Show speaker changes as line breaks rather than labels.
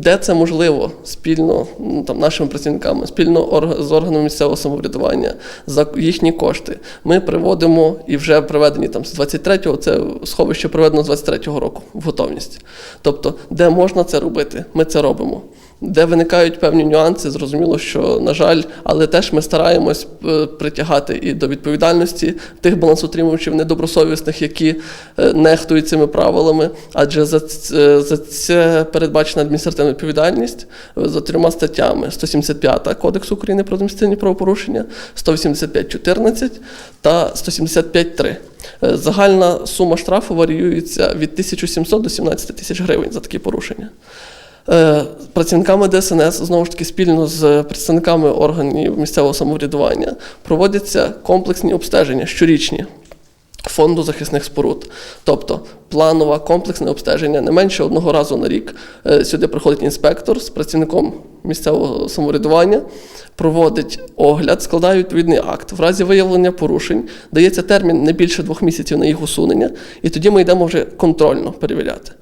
Де це можливо спільно ну, там, нашими працівниками, спільно з органами місцевого самоврядування за їхні кошти. Ми приводимо і вже приведені там з 23-го, це сховище проведено з 23-го року в готовність. Тобто, де можна це робити, ми це робимо. Де виникають певні нюанси, зрозуміло, що на жаль, але теж ми стараємось е, притягати і до відповідальності тих балансотримувачів недобросовісних, які е, нехтують цими правилами, адже за, ц- за це передбачена адміністративна відповідальність е, за трьома статтями: 175 Кодексу України про адміністративні правопорушення, 185.14 та 175.3. Е, Загальна сума штрафу варіюється від 1700 до 17 тисяч гривень за такі порушення. Е, Працівниками ДСНС знову ж таки спільно з представниками органів місцевого самоврядування проводяться комплексні обстеження щорічні фонду захисних споруд. Тобто планове комплексне обстеження не менше одного разу на рік. Е, Сюди приходить інспектор з працівником місцевого самоврядування, проводить огляд, складає відповідний акт. В разі виявлення порушень дається термін не більше двох місяців на їх усунення, і тоді ми йдемо вже контрольно перевіряти.